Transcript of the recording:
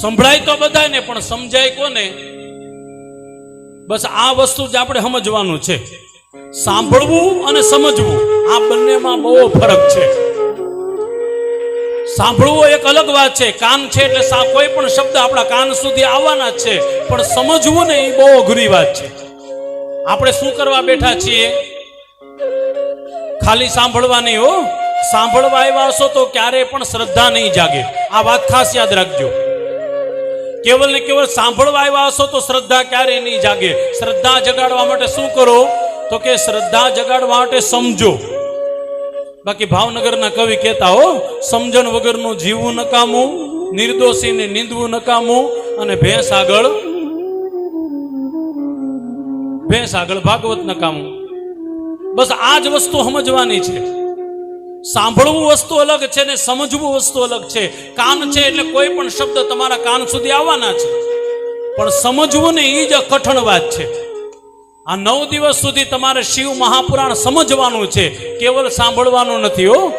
સંભળાય તો બધાને, પણ સમજાય કોને? બસ આ વસ્તુ જ આપણે સમજવાનું છે. સાંભળવું અને સમજવું, આ બંનેમાં બહુ ફરક છે. સાંભળવું એક અલગ વાત છે. કાન છે એટલે કોઈ પણ શબ્દ આપણા કાન સુધી આવવાના છે. પણ સમજવું ને એ બહુ અઘરી વાત છે. આપણે શું કરવા બેઠા છીએ? ખાલી સાંભળવા નહીં હો. સાંભળવા આવ્યા હશો તો ક્યારેય પણ શ્રદ્ધા નહીં જાગે. આ વાત ખાસ યાદ રાખજો. કેવલ ને કેવલ સાંભળવા આવ્યા હશો તો શ્રદ્ધા ક્યારે નહીં જાગે? શ્રદ્ધા જગાડવા માટે શું કરો? તો કે શ્રદ્ધા જગાડવા માટે સમજો. બાકી ભાવનગરના કવિ કહેતા હો, સમજણ વગરનું જીવવું નકામું, નિર્દોષીને નીંદવું નકામું અને ભેંસ આગળ ભેંસ આગળ ભાગવત નકામું. બસ આ જ વસ્તુ સમજવાની છે. સાંભળવું વસ્તુ અલગ છે ને સમજવું વસ્તુ અલગ છે. કાન છે એટલે કોઈ પણ શબ્દ તમારા કાન સુધી આવવાના છે. પણ સમજવું ને એ જ કઠણ વાત છે. આ નવ દિવસ સુધી તમારે શિવ મહાપુરાણ સમજવાનું છે. કેવલ સાંભળવાનું નથી હો.